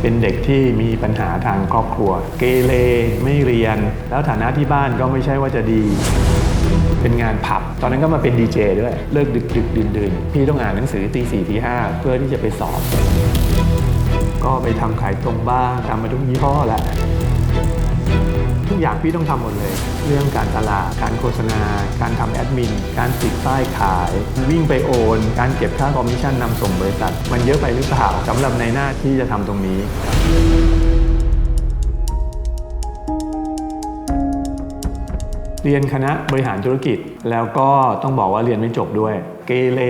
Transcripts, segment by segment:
เป็นเด็กที่มีปัญหาทางครอบครัว เกเรไม่เรียน แล้วฐานะที่บ้านก็ไม่ใช่ว่าจะดี เป็นงานผับ ตอนนั้นก็มาเป็นดีเจด้วย เลิกดึกดึกดื่นดื่นพี่ต้องอ่านหนังสือตีสี่ตีห้าเพื่อที่จะไปสอบ ก็ไปทำขายตรงบ้างทำมาทุกยี่ห้อแหละ ทุกอย่างพี่ต้องทำหมดเลย เรื่องการตลาด การโฆษณา การทำแอดมิน การติดป้ายขาย วิ่งไปโอน การเก็บค่าคอมมิชชั่นนำส่งบริษัท มันเยอะไปหรือเปล่าสำหรับในหน้าที่จะทำตรงนี้เรียนคณะบริหารธุรกิจ แล้วก็ต้องบอกว่าเรียนไม่จบด้วย เกเร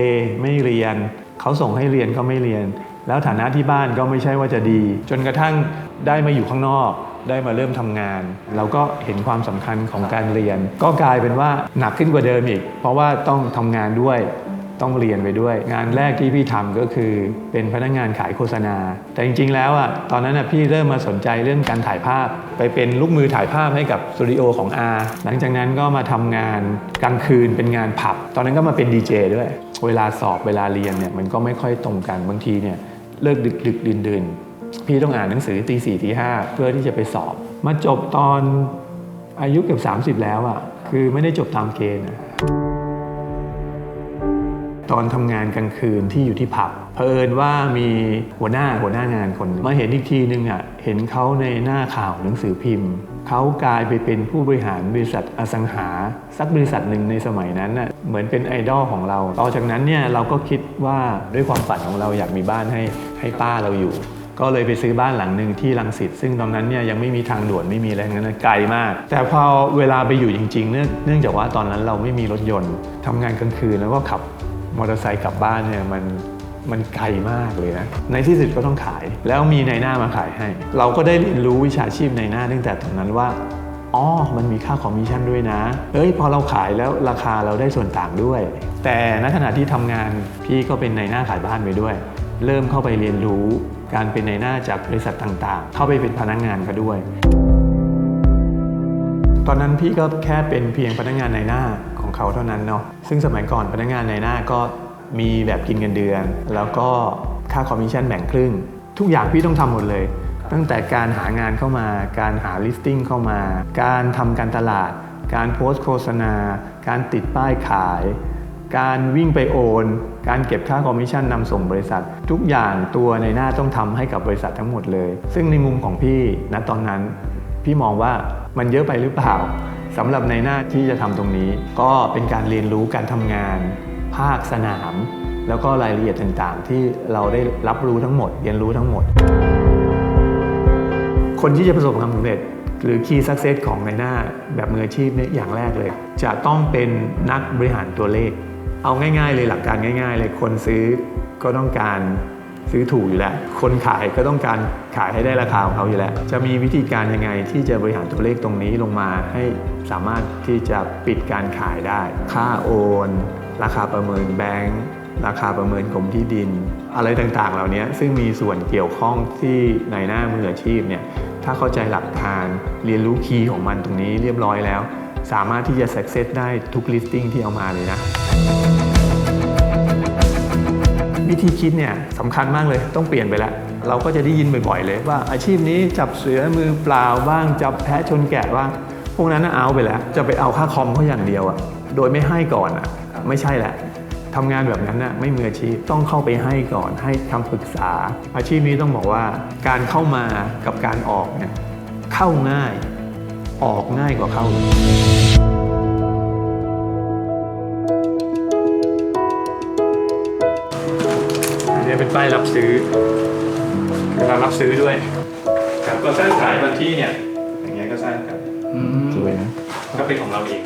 ไม่เรียน เขาส่งให้เรียนก็ไม่เรียน แล้วฐานะที่บ้านก็ไม่ใช่ว่าจะดี จนกระทั่งได้มาอยู่ข้างนอก ได้มาเริ่มทำงาน เราก็เห็นความสำคัญของการเรียน ก็กลายเป็นว่าหนักขึ้นกว่าเดิมอีก เพราะว่าต้องทำงานด้วยต้องเรียนไปด้วย งานแรกที่พี่ทำก็คือเป็นพนักงานขายโฆษณา แต่จริง ๆ แล้วอะตอนนั้นอะพี่เริ่มมาสนใจเรื่องการถ่ายภาพ ไปเป็นลูกมือถ่ายภาพให้กับสตูดิโอของอาหลังจากนั้นก็มาทำงานกลางคืนเป็นงานผับ ตอนนั้นก็มาเป็นดีเจด้วย เวลาสอบเวลาเรียนเนี่ยมันก็ไม่ค่อยตรงกันบางทีเนี่ยเลิกดึกดึกดื่นดื่น พี่ต้องอ่านหนังสือตีสี่ตีห้าเพื่อที่จะไปสอบ มาจบตอนอายุเกือบ30 แล้วอะคือไม่ได้จบตามเกณฑ์ตอนทำงานกลางคืนที่อยู่ที่ผับเผอิญว่ามีหัวหน้าหัวหน้างานคน มาเห็นอีกทีนึงอะเห็นเขาในหน้าข่าวหนังสือพิมพ์เขากลายไปเป็นผู้บริหารบริษัทอสังหา สักบริษัทหนึ่งในสมัยนั้นน่ะเหมือนเป็นไอดอลของเรา ต่อจากนั้นเนี่ยเราก็คิดว่าด้วยความฝันของเราอยากมีบ้านให้ให้ป้าเราอยู่ ก็เลยไปซื้อบ้านหลังหนึ่งที่ลังสิตซึ่งตอนนั้นเนี่ยยังไม่มีทางด่วนไม่มีอะไรงนั้นไกลมาก แต่พอเวลาไปอยู่จริงๆ เนื่องเนื่องจากว่าตอนนั้นเราไม่มีรถยนต์ทำงานกลางคืนแล้วก็ขับมอเตอร์ไซค์กลับบ้านเนี่ยมันมันไกลมากเลยนะ ในที่สุดก็ต้องขาย แล้วมีนายหน้ามาขายให้ เราก็ได้เรียนรู้วิชาชีพนายหน้าตั้งแต่ตรงนั้นว่า อ๋อ มันมีค่าคอมมิชชั่นด้วยนะ เอ้ย พอเราขายแล้วราคาเราได้ส่วนต่างด้วย แต่ณขณะที่ทำงานพี่ก็เป็นนายหน้าขายบ้านไปด้วย เริ่มเข้าไปเรียนรู้ การเป็นในหน้าจากบริษัทต่างๆ เข้าไปเป็นพนักงานก็ด้วย ตอนนั้นพี่ก็แค่เป็นเพียงพนักงานในหน้าของเขาเท่านั้นเนาะซึ่งสมัยก่อนพนักงานในหน้าก็มีแบบกินเงินเดือน แล้วก็ค่าคอมมิชชั่นแบ่งครึ่ง ทุกอย่างพี่ต้องทำหมดเลย ตั้งแต่การหางานเข้ามา การหา listing เข้ามา การทำการตลาด การโพสต์โฆษณา การติดป้ายขาย การวิ่งไปโอน การเก็บค่าคอมมิชชั่นนำส่งบริษัท ทุกอย่างตัวในหน้าต้องทำให้กับบริษัททั้งหมดเลย ซึ่งในมุมของพี่ณตอนนั้น พี่มองว่ามันเยอะไปหรือเปล่าสำหรับในหน้าที่จะทำตรงนี้ ก็เป็นการเรียนรู้การทำงาน ภาคสนาม แล้วก็รายละเอียดต่างๆ ที่เราได้รับรู้ทั้งหมด เรียนรู้ทั้งหมด คนที่จะประสบความสำเร็จหรือ Key Success ของในหน้าแบบมืออาชีพเนี่ยอย่างแรกเลย จะต้องเป็นนักบริหารตัวเลข เอาง่ายๆเลยหลักการง่าย ๆ เลยคนซื้อก็ต้องการซื้อถูกอยู่แล้ว คนขายก็ต้องการขายให้ได้ราคาของเขาอยู่แล้ว จะมีวิธีการยังไงที่จะบริหารตัวเลขตรงนี้ลงมาให้สามารถที่จะปิดการขายได้ ค่าโอน ราคาประเมินแบงก์ราคาประเมินกรมที่ดิน อะไรต่างๆ เหล่านี้ซึ่งมีส่วนเกี่ยวข้องที่ในหน้ามืออาชีพเนี่ยถ้าเข้าใจหลักการเรียนรู้คีย์ของมันตรงนี้เรียบร้อยแล้ว สามารถที่จะ success ได้ทุก listing ที่เอามาเลยนะ วิธีคิดเนี่ยสำคัญมากเลยต้องเปลี่ยนไปแล้ว เราก็จะได้ยินบ่อยๆเลยว่าอาชีพนี้จับเสือมือเปล่าบ้าง จับแพะชนแกะบ้าง พวกนั้นน่ะเอาไปแล้ว จะไปเอาค่าคอมเขาอย่างเดียวอะโดยไม่ให้ก่อนอะไม่ใช่แหละทำงานแบบนั้นน่ะไม่มืออาชีพต้องเข้าไปให้ก่อนให้คำปรึกษา อาชีพนี้ต้องบอกว่าการเข้ามากับการออกเนี่ยเข้าง่าย ออกง่ายกว่าเข้า นนี้เป็นป้ายรับซื้อเวลารับซื้อด้วย ครับก็สร้างขายวันที่เนี่ย อย่างเงี้ยก็สร้างกันสวยนะ ก็เป็นของเราเอง